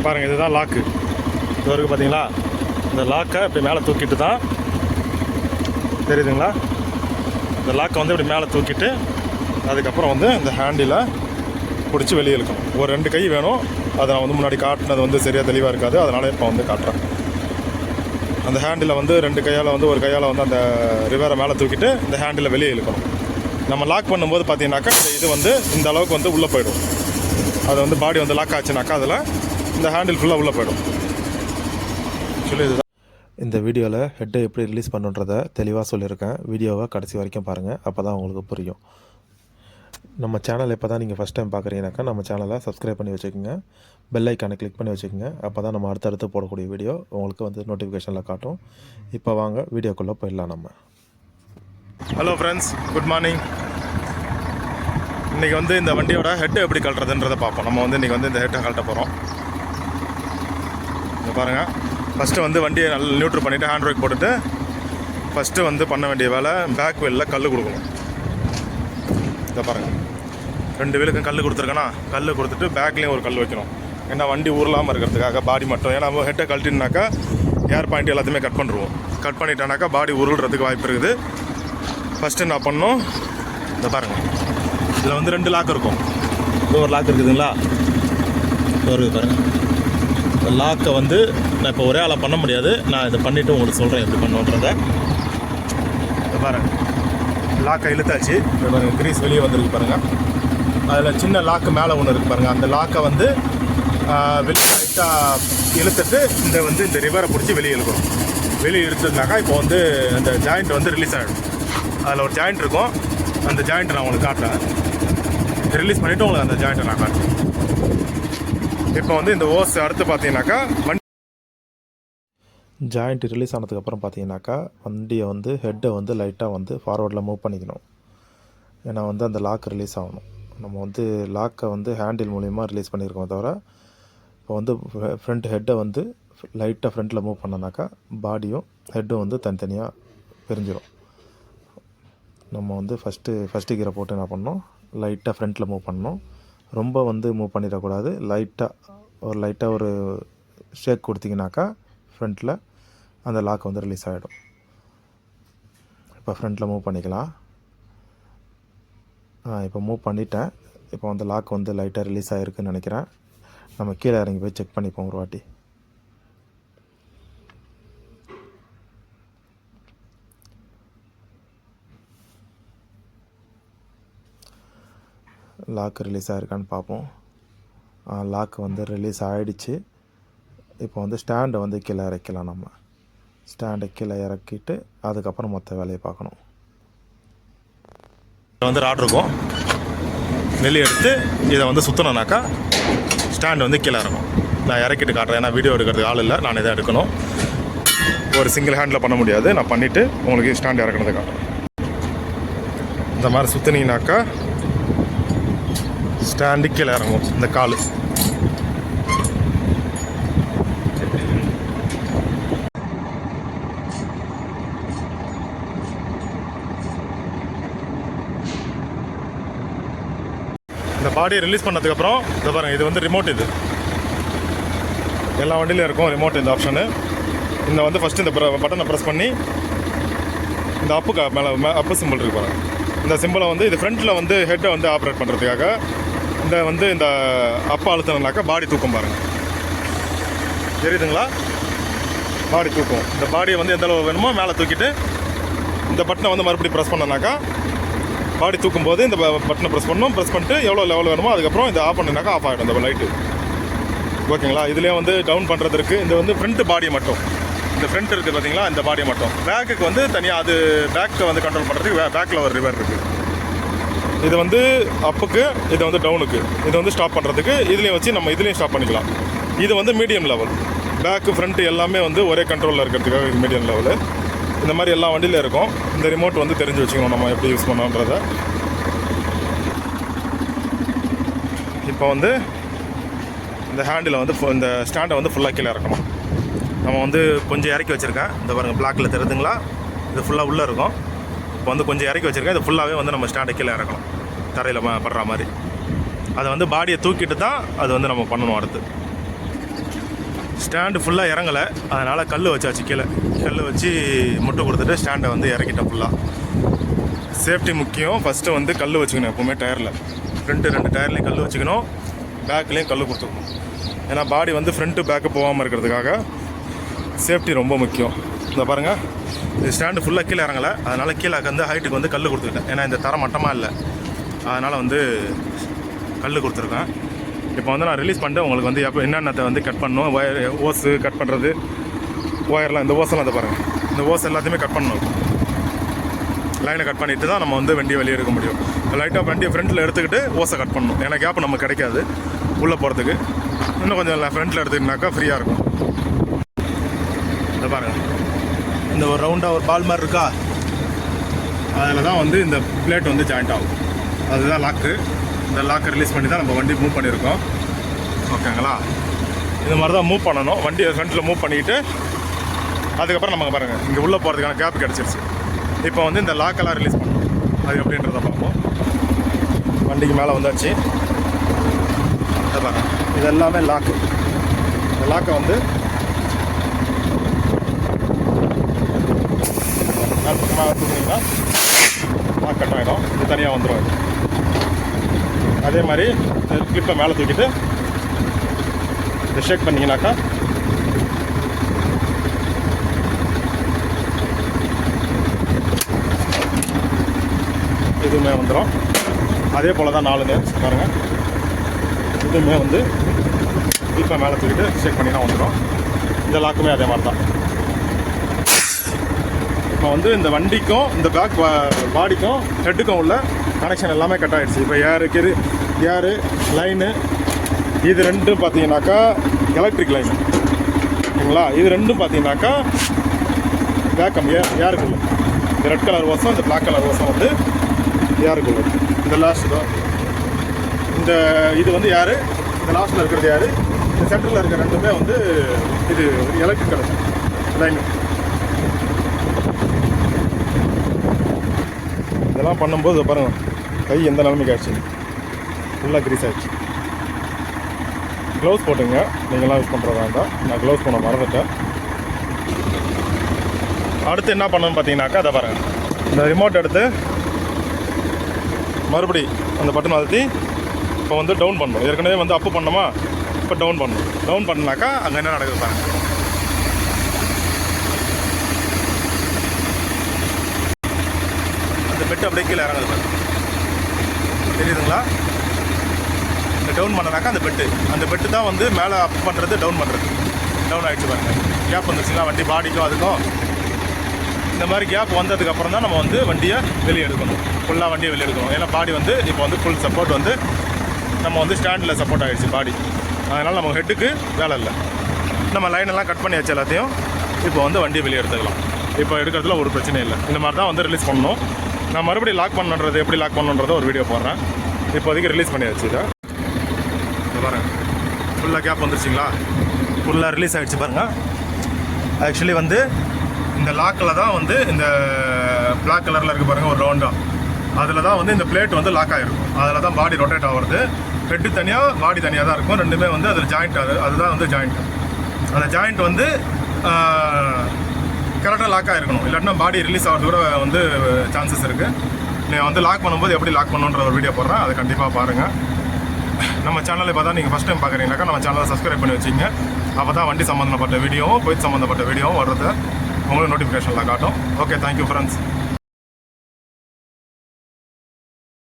இங்கே பாருங்கள் இதுதான் லாக்கு இது வரைக்கும் பார்த்தீங்களா இந்த லாக்கை இப்படி மேலே தூக்கிட்டு தான் தெரியுதுங்களா? இந்த லாக்கை வந்து இப்படி மேலே தூக்கிட்டு அதுக்கப்புறம் வந்து இந்த ஹேண்டில் பிடிச்சி வெளியே இழுக்கணும். ஒரு ரெண்டு கை வேணும். அதை நான் வந்து முன்னாடி காட்டினது வந்து சரியாக தெளிவாக இருக்காது. அதனால் இப்போ வந்து காட்டுறேன். அந்த ஹேண்டில் வந்து ரெண்டு கையால் வந்து ஒரு கையால் வந்து அந்த ரிவரை மேலே தூக்கிட்டு இந்த ஹேண்டில் வெளியே இழுக்கணும். நம்ம லாக் பண்ணும்போது பார்த்தீங்கன்னாக்கா இந்த இது வந்து இந்த அளவுக்கு வந்து உள்ளே போயிடும். அது வந்து பாடி வந்து லாக் ஆச்சுனாக்கா அதில் இந்த ஹேண்டில் ஃபுல்லாக உள்ளே போயிடும். ஆக்சுவலி இதுதான் இந்த வீடியோவில் ஹெட்டை எப்படி ரிலீஸ் பண்ணுன்றதை தெளிவாக சொல்லியிருக்கேன். வீடியோவை கடைசி வரைக்கும் பாருங்கள் அப்போ தான் உங்களுக்கு புரியும். நம்ம சேனல் இப்போ தான் நீங்கள் ஃபஸ்ட் டைம் பார்க்குறீங்கனாக்கா நம்ம சேனலை சப்ஸ்கிரைப் பண்ணி வச்சுக்கோங்க. பெல் ஐக்கானை கிளிக் பண்ணி வச்சுக்கோங்க. அப்போ தான் நம்ம அடுத்தடுத்து போடக்கூடிய வீடியோ உங்களுக்கு வந்து நோட்டிஃபிகேஷனில் காட்டும். இப்போ வாங்க வீடியோக்குள்ளே போயிடலாம் நம்ம. ஹலோ ஃப்ரெண்ட்ஸ் குட் மார்னிங் இன்றைக்கி வந்து இந்த வண்டியோட ஹெட்டை எப்படி கழட்டுறதுன்றதை பார்ப்போம். நம்ம வந்து இன்றைக்கி வந்து இந்த ஹெட்டை கழட்ட போகிறோம் பாருங்கள் ஃபஸ்ட்டு வந்து வண்டியை நல்லா நியூட்ரு பண்ணிவிட்டு ஹேண்ட் பிரேக் போட்டுட்டு ஃபஸ்ட்டு வந்து பண்ண வேண்டிய வேலை பேக் வீலில் கல் கொடுக்கணும். இதை பாருங்கள் ரெண்டு வீலுக்கும் கல் கொடுத்துருக்கேன்னா கல் கொடுத்துட்டு பேக்லேயும் ஒரு கல் வைக்கணும். ஏன்னா வண்டி உருளாமல் இருக்கிறதுக்காக பாடி மட்டும். ஏன்னா நம்ம ஹெட்டை கழட்டினாக்கா ஏர் பாயிண்ட் எல்லாத்தையுமே கட் பண்ணிடுவோம் கட் பண்ணிட்டோனாக்கா பாடி உருள்றதுக்கு வாய்ப்பு இருக்குது. ஃபஸ்ட்டு என்ன பண்ணோம் இந்த பாருங்கள் இதில் வந்து ரெண்டு லாக் இருக்கும். இது ஒரு லாக் இருக்குதுங்களா? ஒரு பாருங்கள் லாக்கை வந்து நான் இப்போ ஒரே ஆளாக பண்ண முடியாது. நான் இதை பண்ணிவிட்டு உங்களுக்கு சொல்கிறேன் எப்படி பண்ணுன்றதை பாருங்கள் லாக்கை இழுத்தாச்சு. இப்போ பாருங்கள் கிரீஸ் வெளியே வந்திருக்கு பாருங்கள் அதில் சின்ன லாக்கு மேலே ஒன்று இருக்குது பாருங்கள் அந்த லாக்கை வந்து வெளியே லைட்டாக இழுத்துட்டு இந்த வந்து இந்த ரிவரை பிடிச்சி வெளியே இழுக்கணும். வெளியே இழுத்துருந்தாக்கா இப்போ வந்து அந்த ஜாயிண்ட் வந்து ரிலீஸ் ஆகிடும் அதில் ஒரு ஜாயிண்ட் இருக்கும். அந்த ஜாயிண்ட்டை நான் உங்களுக்கு காட்டுறேன். ரிலீஸ் பண்ணிவிட்டு உங்களுக்கு அந்த ஜாயிண்ட்டை நான் காட்டுறேன். இப்போ வந்து இந்த ஓஸ் அடுத்து பார்த்தீங்கன்னாக்கா வண்டி ஜாயிண்ட் ரிலீஸ் ஆனதுக்கப்புறம் பார்த்தீங்கன்னாக்கா வண்டியை வந்து ஹெட்டை வந்து லைட்டாக வந்து ஃபார்வர்டில் மூவ் பண்ணிக்கணும். ஏன்னா வந்து அந்த லாக் ரிலீஸ் ஆகணும். நம்ம வந்து லாக்கை வந்து ஹேண்டில் மூலிமா ரிலீஸ் பண்ணியிருக்கோம் தவிர இப்போ வந்து ஃப்ரண்ட் ஹெட்டை வந்து லைட்டாக ஃப்ரண்ட்டில் மூவ் பண்ணனாக்கா பாடியும் ஹெட்டும் வந்து தனித்தனியாக பிரிஞ்சிடும் நம்ம வந்து ஃபஸ்ட்டு ஃபஸ்ட்டு கீரை போட்டு என்ன பண்ணணும்? லைட்டாக ஃப்ரண்ட்டில் மூவ் பண்ணணும். ரொம்ப வந்து மூவ் பண்ணிடக்கூடாது. லைட்டாக ஒரு லைட்டாக ஒரு ஷேக் கொடுத்தீங்கன்னாக்கா ஃப்ரண்ட்டில் அந்த லாக் வந்து ரிலீஸ் ஆகிடும் இப்போ ஃப்ரண்ட்டில் மூவ் பண்ணிக்கலாம். ஆ இப்போ மூவ் பண்ணிட்டேன். இப்போ வந்து லாக் வந்து லைட்டாக ரிலீஸ் ஆகிருக்குன்னு நினைக்கிறேன். நம்ம கீழே இறங்கி போய் செக் பண்ணிப்போம் ஒரு வாட்டி. லாக் ரிலீஸ் ஆகிருக்கான்னு பார்ப்போம். லாக் வந்து ரிலீஸ் ஆகிடுச்சு இப்போ வந்து ஸ்டாண்டை வந்து கீழே இறக்கலாம் நம்ம. ஸ்டாண்டை கீழே இறக்கிட்டு அதுக்கப்புறம் மொத்த வேலையை பார்க்கணும். வந்து ராட் இருக்கும். நெல் எடுத்து இதை வந்து சுற்றணும்னாக்கா ஸ்டாண்ட் வந்து கீழே இருக்கும் நான் இறக்கிட்டு காட்டுறேன். ஏன்னா வீடியோ எடுக்கிறதுக்கு ஆள் இல்லை. நான் இதை எடுக்கணும். ஒரு சிங்கிள் ஹேண்டில் பண்ண முடியாது. நான் பண்ணிவிட்டு உங்களுக்கு ஸ்டாண்ட் இறக்குனதை காட்டுறேன். இந்த மாதிரி சுற்றினீங்கனாக்கா ஸ்டாண்டு கீழே இறங்கும் இந்த காலு. இந்த பாடியை ரிலீஸ் பண்ணதுக்கப்புறம் இதை பாருங்கள் இது வந்து ரிமோட் இது. எல்லா வண்டியிலும் இருக்கும் ரிமோட் இந்த ஆப்ஷனு இந்த வந்து ஃபஸ்ட்டு இந்த பட்டனை ப்ரெஸ் பண்ணி இந்த அப்புக்கு மேலே அப்பு சிம்பிள் இருக்கு பாருங்கள் இந்த சிம்பிளை வந்து இது ஃப்ரண்ட்டில் வந்து ஹெட்டை வந்து ஆப்ரேட் பண்ணுறதுக்காக இந்த வந்து இந்த அப்பா அழுத்தினாக்கா பாடி தூக்கம் பாருங்க. தெரியுதுங்களா? பாடி தூக்கும். இந்த பாடியை வந்து எந்த அளவு வேணுமோ மேலே தூக்கிட்டு இந்த பட்டனை வந்து மறுபடியும் ப்ரெஸ் பண்ணனாக்கா பாடி தூக்கும் போது இந்த பட்டனை ப்ரெஸ் பண்ணணும் ப்ரெஸ் பண்ணிட்டு எவ்வளோ லெவல் வேணுமோ அதுக்கப்புறம் இதை ஆஃப் பண்ணினாக்கா ஆஃப் ஆகிடும் இந்த லைட்டு ஓகேங்களா? இதுலேயே வந்து டவுன் பண்ணுறதுக்கு இந்த வந்து ஃப்ரண்ட் பாடி மட்டும். இந்த ஃப்ரண்ட் இருக்குது பார்த்தீங்களா இந்த பாடியை மட்டும். பேக்குக்கு வந்து தனியாக அது பேக்கை வந்து கண்ட்ரோல் பண்ணுறதுக்கு பேக்கில் ஒரு ரிவர் இருக்குது இது வந்து அப்புக்கு இது வந்து டவுனுக்கு இது வந்து ஸ்டாப் பண்ணுறதுக்கு இதுலேயும் வச்சு நம்ம இதுலேயும் ஸ்டாப் பண்ணிக்கலாம். இது வந்து மீடியம் லெவல் பேக்கு ஃப்ரண்ட்டு எல்லாமே வந்து ஒரே கண்ட்ரோலில் இருக்கிறதுக்காக இது மீடியம் லெவலு இந்த மாதிரி எல்லா வண்டியிலும் இருக்கும். இந்த ரிமோட் வந்து தெரிஞ்சு வச்சுக்கணும் நம்ம எப்படி யூஸ் பண்ணோன்றத இப்போ வந்து இந்த ஹேண்டில் வந்து இந்த ஸ்டாண்டை வந்து ஃபுல்லாக கீழே இறக்கணும். நம்ம வந்து கொஞ்சம் இறக்கி வச்சுருக்கேன். இந்த பாருங்கள் பிளாக்கில் தெரியுதுங்களா? இது ஃபுல்லாக உள்ளே இருக்கும். இப்போ வந்து கொஞ்சம் இறக்கி வச்சுருக்கேன். இது ஃபுல்லாகவே வந்து நம்ம ஸ்டாண்டை கீழே இறக்கணும். தரையில் படுற மாதிரி. அதை வந்து பாடியை தூக்கிட்டு தான் அது வந்து நம்ம பண்ணணும் அடுத்து. ஸ்டாண்டு ஃபுல்லாக இறங்கலை. அதனால் கல் வச்சாச்சு கீழே. கல் வச்சு முட்டை கொடுத்துட்டு ஸ்டாண்டை வந்து இறக்கிட்டேன் ஃபுல்லாக சேஃப்டி முக்கியம். ஃபஸ்ட்டு வந்து கல் வச்சுக்கணும் எப்போவுமே டயரில் ஃப்ரண்ட்டு ரெண்டு டயர்லேயும் கல் வச்சுக்கணும். பேக்லேயும் கல் கொடுத்துக்கணும். ஏன்னா பாடி வந்து ஃப்ரண்ட்டு பேக்கு போகாமல் இருக்கிறதுக்காக சேஃப்டி ரொம்ப முக்கியம். இந்த பாருங்கள் இது ஸ்டாண்டு ஃபுல்லாக கீழே இறங்கலை. அதனால் கீழே வந்து ஹைட்டுக்கு வந்து கல் கொடுத்துருக்கேன் ஏன்னா இந்த தரம் மட்டமாக இல்லை. அதனால் வந்து கல் கொடுத்துருக்கேன். இப்போ வந்து நான் ரிலீஸ் பண்ணிட்டு உங்களுக்கு வந்து எப்போ என்னென்னத்தை வந்து கட் பண்ணணும் ஒயர் ஓஸு கட் பண்ணுறது ஒயர்லாம் இந்த ஓஸெல்லாம் அதை பாருங்கள் இந்த ஓஸ் எல்லாத்தையுமே கட் பண்ணணும். லைனை கட் பண்ணிவிட்டு தான் நம்ம வந்து வண்டியை வெளியே எடுக்க முடியும். லைட்டாக வண்டியை ஃப்ரண்ட்டில் எடுத்துக்கிட்டு ஓஸை கட் பண்ணணும். ஏன்னா கேப் நமக்கு கிடைக்காது. உள்ளே போகிறதுக்கு இன்னும் கொஞ்சம் ஃப்ரண்ட்டில் எடுத்துக்கிட்டாக்கா ஃப்ரீயாக இருக்கும். இந்த பாருங்க. இந்த ஒரு ரவுண்டாக ஒரு பால் மாதிரி இருக்கா? அதில் தான் வந்து இந்த பிளேட் வந்து ஜாயிண்ட் ஆகும். அதுதான் லாக்கு இந்த லாக்கை ரிலீஸ் பண்ணி தான் நம்ம வண்டி மூவ் பண்ணியிருக்கோம் ஓகேங்களா இது மாதிரி தான் மூவ் பண்ணணும். வண்டியை ஃப்ரண்ட்டில் மூவ் பண்ணிவிட்டு அதுக்கப்புறம் நமக்கு பாருங்கள் இங்கே உள்ளே போகிறதுக்கான கேப் கிடச்சிருச்சு. இப்போ வந்து இந்த லாக்கெல்லாம் ரிலீஸ் பண்ணணும். அது எப்படின்றத பார்ப்போம். வண்டிக்கு மேலே வந்தாச்சு. இதை இது எல்லாமே லாக்கு இந்த லாக்கை வந்து மேலே கட்டாயிடும். லாக் கட் ஆகிடும் இது. தனியாக வந்துடும் அதே மாதிரி கிளிப்பை மேலே தூக்கிட்டு இதை ஷேக் பண்ணிங்கனாக்கா இதுவுமே வந்துடும் அதே போல் தான் நாலு நேர் பாருங்கள் இதுவுமே வந்து கிளிப்பை மேலே தூக்கிட்டு செக் பண்ணினா வந்துடும் இந்த லாக்குமே அதே மாதிரி தான் இப்போ வந்து இந்த வண்டிக்கும் இந்த பேக் பாடிக்கும் ஹெட்டுக்கும் உள்ள கனெக்ஷன் எல்லாமே கட் ஆகிடுச்சு இப்போ ஏருக்கு ஏரு லைனு இது ரெண்டும் பார்த்தீங்கன்னாக்கா எலக்ட்ரிக் லைன் ஓகேங்களா? இது ரெண்டும் பார்த்தீங்கன்னாக்கா பேக்கம் ஏ ஏருக்குள்ள இந்த ரெட் கலர் ஓசம் இந்த பிளாக் கலர் ஓசம் வந்து ஏருக்குள்ள இந்த லாஸ்ட் தான். இந்த இது வந்து யார்? இந்த லாஸ்ட்டில் இருக்கிறது யார்? இந்த சென்டரில் இருக்கிற ரெண்டுமே வந்து இது எலக்ட்ரிக் கனெக்ஷன் லைன் இதெல்லாம் பண்ணும்போது பாருங்கள் கை எந்த நிலைமைக்கு ஆயிடுச்சு ஃபுல்லாக கிரீஸ் ஆயிடுச்சு. க்ளவுஸ் போட்டுங்க. நீங்களாம் யூஸ் பண்ணுறதா இருந்தால் நான் க்ளவுஸ் பண்ண மறந்துட்டேன். அடுத்து என்ன பண்ணணும்னு பார்த்தீங்கன்னாக்கா அதை பாருங்கள் இந்த ரிமோட் எடுத்து மறுபடி அந்த பட்டன் அழுத்தி இப்போ வந்து டவுன் பண்ணணும். ஏற்கனவே வந்து அப்பு பண்ணோமா இப்போ டவுன் பண்ணணும். டவுன் பண்ணாக்கா அங்கே என்ன நடக்குது பாருங்கள் மெட்டு அப்படியே கீழே இறங்குது தெரியுதுங்களா? இந்த டவுன் பண்ணனாக்கா அந்த பெட்டு அந்த பெட்டு தான் வந்து மேலே அப் பண்ணுறது டவுன் பண்ணுறது டவுன் ஆகிடுச்சு பாருங்கள் கேப் வந்துச்சுங்களா வண்டி பாடிக்கும் அதுக்கும் இந்த மாதிரி கேப் வந்ததுக்கப்புறம் தான் நம்ம வந்து வண்டியை வெளியே எடுக்கணும். ஃபுல்லாக வண்டியை வெளியே எடுக்கணும். ஏன்னா பாடி வந்து இப்போ வந்து ஃபுல் சப்போர்ட் வந்து நம்ம வந்து ஸ்டாண்டில் சப்போர்ட் ஆகிடுச்சு பாடி அதனால் நம்ம ஹெட்டுக்கு வேலை இல்லை. நம்ம லைனெல்லாம் கட் பண்ணியாச்சு எல்லாத்தையும் இப்போ வந்து வண்டியை வெளியே எடுத்துக்கலாம். இப்போ எடுக்கிறதுல ஒரு பிரச்சனையும் இல்லை. இந்த மாதிரி தான் வந்து ரிலீஸ் பண்ணணும். நான் மறுபடியும் லாக் பண்ணுன்றது எப்படி லாக் பண்ணுன்றதை ஒரு வீடியோ போடுறேன். இப்போதைக்கு ரிலீஸ் பண்ணியாச்சு இதை. பாருங்கள் ஃபுல்லாக கேப் வந்துருச்சுங்களா? ஃபுல்லாக ரிலீஸ் ஆகிடுச்சு பாருங்கள் ஆக்சுவலி வந்து இந்த லாக்கில் தான் வந்து இந்த பிளாக் கலரில் இருக்குது பாருங்கள் ஒரு ரவுண்டாக அதில் தான் வந்து இந்த பிளேட் வந்து லாக் ஆகிருக்கும் அதில் தான் பாடி ரொட்டேட் ஆகிறது. ஹெட்டு தனியாக பாடி தனியாக தான் இருக்கும். ரெண்டுமே வந்து அதில் ஜாயிண்ட் அது அதுதான் வந்து ஜாயிண்ட் அந்த ஜாயிண்ட் வந்து கரெக்டாக லாக் ஆகிருக்கணும் இல்லாட்டினா பாடி ரிலீஸ் ஆகிறது கூட வந்து சான்சஸ் இருக்குது நீங்கள் வந்து லாக் பண்ணும்போது எப்படி லாக் பண்ணுன்ற ஒரு வீடியோ போடுறேன். அதை கண்டிப்பாக பாருங்கள் நம்ம சேனலை பார்த்தா நீங்கள் ஃபஸ்ட் டைம் பார்க்குறீங்கனாக்கா நம்ம சேனலை சப்ஸ்கிரைப் பண்ணி வச்சிங்க அப்போ தான் வண்டி சம்மந்தப்பட்ட வீடியோவும் போயிட் சம்மந்தப்பட்ட வீடியோவும் வர்றது உங்களுக்கு நோட்டிஃபிகேஷனில் காட்டும். Okay thank you friends